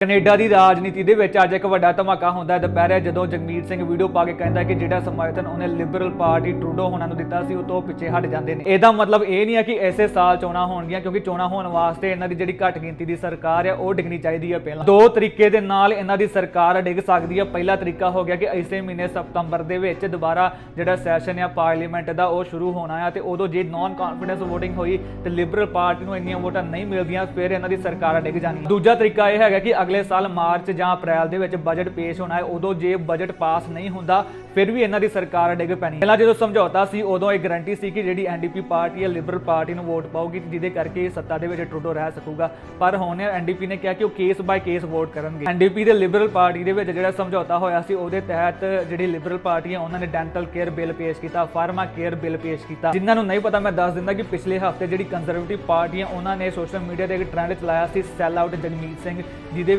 Canada ਦੀ ਰਾਜਨੀਤੀ ਦੇ ਵਿੱਚ ਅੱਜ ਇੱਕ ਵੱਡਾ ਧਮਾਕਾ ਹੁੰਦਾ ਹੈ। ਦੁਪਹਿਰੇ ਜਦੋਂ ਜਗਮੀਤ ਸਿੰਘ ਵੀਡੀਓ ਪਾ ਕੇ ਕਹਿੰਦਾ ਕਿ ਜਿਹੜਾ ਸਮਰਥਨ ਉਹਨੇ ਲਿਬਰਲ ਪਾਰਟੀ ਟਰੂਡੋ ਹੋਣਾ ਨੂੰ ਦਿੱਤਾ ਸੀ, ਉਹ ਤੋਂ ਪਿੱਛੇ ਹਟ ਜਾਂਦੇ ਨੇ। ਇਹਦਾ ਮਤਲਬ ਇਹ ਨਹੀਂ ਹੈ ਕਿ ਇਸੇ ਸਾਲ ਚੋਣਾਂ ਹੋਣਗੀਆਂ, ਕਿਉਂਕਿ ਚੋਣਾਂ ਹੋਣ ਵਾਸਤੇ ਇਹਨਾਂ ਦੀ ਜਿਹੜੀ ਘੱਟ ਗਿਣਤੀ ਦੀ ਸਰਕਾਰ ਹੈ, ਉਹ ਡਿੱਗਣੀ ਚਾਹੀਦੀ ਹੈ ਪਹਿਲਾਂ। ਦੋ ਤਰੀਕੇ ਦੇ ਨਾਲ ਇਹਨਾਂ ਦੀ ਸਰਕਾਰ ਡਿੱਗ ਸਕਦੀ ਹੈ। ਪਹਿਲਾ ਤਰੀਕਾ ਹੋ ਗਿਆ ਕਿ ਇਸੇ ਮਹੀਨੇ ਸਤੰਬਰ ਦੇ ਵਿੱਚ ਦੁਬਾਰਾ ਜਿਹੜਾ ਸੈਸ਼ਨ ਹੈ ਪਾਰਲੀਮੈਂਟ ਦਾ, ਉਹ ਸ਼ੁਰੂ ਹੋਣਾ ਹੈ ਤੇ ਉਦੋਂ ਜੇ ਨਾਨ ਕੌਨਫੀਡੈਂਸ ਵੋਟਿੰਗ ਹੋਈ ਤੇ ਲਿਬਰਲ ਪਾਰਟੀ ਨੂੰ ਇੰਨੀਆਂ ਵੋਟਾਂ ਨਹੀਂ ਮਿਲਦੀਆਂ, ਫਿਰ ਇਹਨਾਂ ਦੀ ਸਰਕਾਰ ਡਿੱਗ ਜਾਣਗੀਆਂ ਦੂਜਾ ਤਰੀਕਾ ਇਹ ਹੈਗਾ ਕਿ ਅਗਲੇ ਸਾਲ ਮਾਰਚ ਜਾਂ ਅਪ੍ਰੈਲ ਦੇ ਵਿੱਚ ਬਜਟ ਪੇਸ਼ ਹੋਣਾ ਹੈ, ਉਦੋਂ ਜੇ ਬਜਟ ਪਾਸ ਨਹੀਂ ਹੁੰਦਾ, ਫਿਰ ਵੀ ਇਹਨਾਂ ਦੀ ਸਰਕਾਰ ਡਿੱਗ ਪੈਣੀ ਪਹਿਲਾਂ ਜਦੋਂ ਸਮਝੌਤਾ ਸੀ, ਉਦੋਂ ਇਹ ਗਾਰੰਟੀ ਸੀ ਕਿ ਜਿਹੜੀ ਐਨਡੀਪੀ ਪਾਰਟੀ ਹੈ ਲਿਬਰਲ ਪਾਰਟੀ ਨੂੰ ਵੋਟ ਪਾਊਗੀ ਜਿਹਦੇ ਕਰਕੇ ਇਹ ਸੱਤਾ ਦੇ ਵਿੱਚ ਟਰੂਡੋ ਰਹਿ ਸਕੂਗਾ। ਪਰ ਹੁਣ ਐਨਡੀਪੀ ਨੇ ਕਿਹਾ ਕਿ ਉਹ ਕੇਸ ਬਾਈ ਕੇਸ ਵੋਟ ਕਰਨਗੇ। ਐਨਡੀਪੀ ਦੇ ਲਿਬਰਲ ਪਾਰਟੀ ਦੇ ਵਿੱਚ ਜਿਹੜਾ ਸਮਝੌਤਾ ਹੋਇਆ ਸੀ, ਉਹਦੇ ਤਹਿਤ ਜਿਹੜੀ ਲਿਬਰਲ ਪਾਰਟੀ ਹੈ, ਉਹਨਾਂ ਨੇ ਡੈਂਟਲ ਕੇਅਰ ਬਿੱਲ ਪੇਸ਼ ਕੀਤਾ ਫਾਰਮਾ ਕੇਅਰ ਬਿੱਲ ਪੇਸ਼ ਕੀਤਾ। ਜਿਨ੍ਹਾਂ ਨੂੰ ਨਹੀਂ ਪਤਾ, ਮੈਂ ਦੱਸ ਦਿੰਦਾ ਕਿ ਪਿਛਲੇ ਹਫ਼ਤੇ ਜਿਹੜੀ ਕੰਜ਼ਰਵੇਟਿਵ ਪਾਰਟੀ ਹੈ, ਉਹਨਾਂ ਨੇ ਸੋਸ਼ਲ ਮੀਡੀਆ ਤੇ ਇੱਕ ਟ੍ਰੈਂਡ ਚਲਾਇਆ ਸੀ ਸੈਲ ਆਊਟ ਜਗਮੀਤ ਸਿੰਘ, ਜਿਹਦੇ